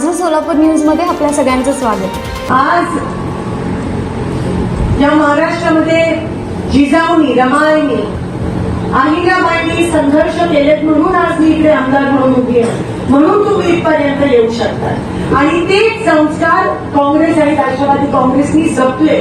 माझं सोलापूर न्यूजमध्ये आपल्या सगळ्यांचं स्वागत. आज या महाराष्ट्रामध्ये जिजाऊनी रमाईनी अहिल्याबाईंनी संघर्ष केलेत म्हणून आज मी इकडे आमदार म्हणून उभी आहे. म्हणून तुम्ही इथपर्यंत येऊ शकता. आणि तेच संस्कार काँग्रेस आणि राष्ट्रवादी काँग्रेसनी जपले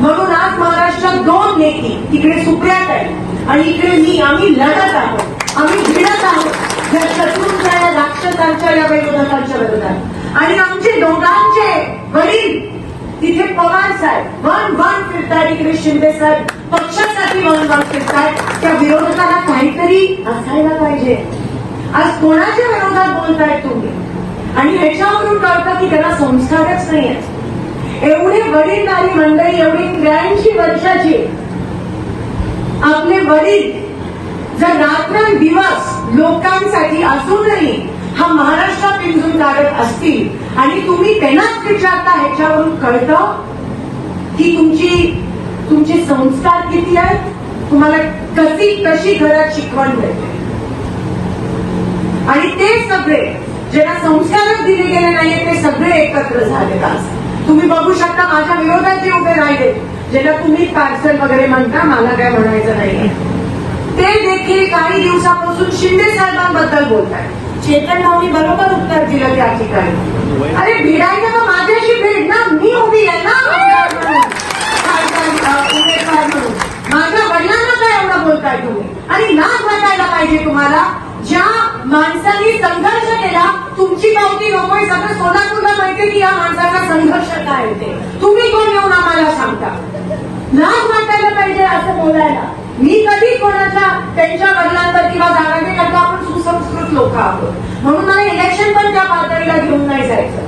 म्हणून आज महाराष्ट्रात दोन नेते तिकडे सुप्रियाताई आणि इकडे मी आम्ही लढत आहोत. आम्ही भिडत आहोत. या शत्रूंच्या या राक्षसांच्या या विरोधकांच्या विरोधात. आणि आमचे दोघांचे वडील तिथे पवार साहेब वन वन फिरताय इकडे शिंदे साहेब. पक्षासाठी वन वन फिरताय. त्या विरोधकाला काहीतरी असायला पाहिजे. आज कोणाच्या विरोधात बोलताय तुम्ही? आणि ह्याच्यावरून कळतं की त्याला संस्कारच नाही आहेत एवढे वडीलधारी मंडळी एवढी त्र्याऐंशी वर्षाची. आपले वडील जर रात्रंदिवस लोकांसाठी असूनही हा महाराष्ट्र पिंजून काढत असतील आणि तुम्ही त्यांनाच विचारता ह्याच्यावरून कळतं की तुमची तुमचे संस्कार किती आहेत? तुम्हाला कशी कशी घरात शिकवण मिळते? आणि ते सगळे ज्यांना संस्कारच दिले गेले नाहीये ते सगळे एकत्र झाले आज. तुम्ही बघू शकता माझ्या विरोधात जे उभे राहिले ज्याला तुम्ही पार्सल वगैरे म्हणता मला काय म्हणायचं नाहीये. ते देखील काही दिवसापासून शिंदे साहेबांबद्दल बोलतात चेतन भाऊनी बरोबर उत्तर दिलं त्या ठिकाणी. अरे भिडायचं तर माझ्याशी भेट ना. मी उभी आहे ना. उमेदवार म्हणून माझ्या वडिलांना काय एवढं बोलताय तुम्ही? आणि लाज वाटायला पाहिजे तुम्हाला. ज्या माणसांनी संघर्ष केला तुमची पावती नकोय सगळं सोलापूरला माहिती की या माणसाचा संघर्ष काय आहे तुम्ही कोण येऊन आम्हाला सांगता? लाज वाटायला पाहिजे असं बोलायला. मी कधी कोणाच्या म्हणून मला इलेक्शन पण त्या पातळीला घेऊन नाही जायचं.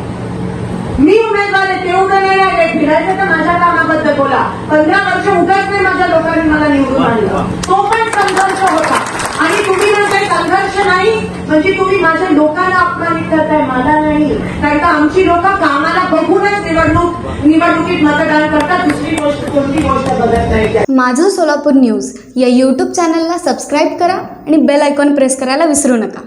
मी उमेदवार आहे तेवढं नाही फिरायचं तर माझ्या कामाबद्दल बोला. पंधरा वर्ष उगाच नाही माझ्या लोकांनी मला निवडून आणलं. तो पण संघर्ष होता. आणि तुम्ही म्हणताय संघर्ष नाही म्हणजे तुम्ही माझ्या लोकांना अपमानित करताय मला नाही. कारण का आमची लोक कामाला बघूनच निवडणूक निवडणुकीत मतदान करतात. दुसरी गोष्ट कोणती गोष्ट बदलत नाही माझं सोलापूर न्यूज या यूट्यूब चॅनलला सबस्क्राईब करा आणि बेल आयकॉन प्रेस करायला विसरू नका.